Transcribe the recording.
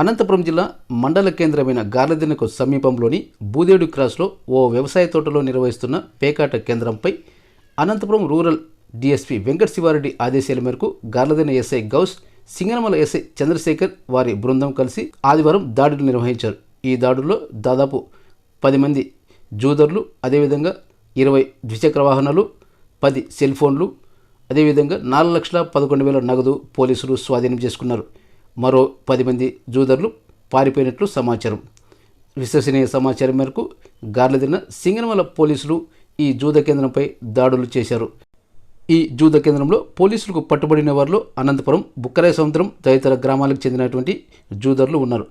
అనంతపురం జిల్లా మండల కేంద్రమైన గార్లదినకు సమీపంలోని బూదేడు క్రాస్లో ఓ వ్యవసాయ తోటలో నిర్వహిస్తున్న పేకాట కేంద్రంపై అనంతపురం రూరల్ డీఎస్పీ వెంకట శివారెడ్డి ఆదేశాల మేరకు గార్లదిన ఎస్ఐ గౌస్ సింగనమల ఎస్ఐ చంద్రశేఖర్ వారి బృందం కలిసి ఆదివారం దాడులు నిర్వహించారు. ఈ దాడుల్లో దాదాపు పది మంది జూదర్లు అదేవిధంగా ఇరవై ద్విచక్ర వాహనాలు పది సెల్ ఫోన్లు అదేవిధంగా నాలుగు లక్షల పదకొండు వేల నగదు పోలీసులు స్వాధీనం చేసుకున్నారు. మరో పది మంది జూదర్లు పారిపోయినట్లు సమాచారం. విశ్వసనీయ సమాచారం మేరకు గార్లదిన సింగనమల పోలీసులు ఈ జూద కేంద్రంపై దాడులు చేశారు. ఈ జూద కేంద్రంలో పోలీసులకు పట్టుబడిన వారిలో అనంతపురం బుక్కరాయ సముద్రం తదితర గ్రామాలకు చెందినటువంటి జూదర్లు ఉన్నారు.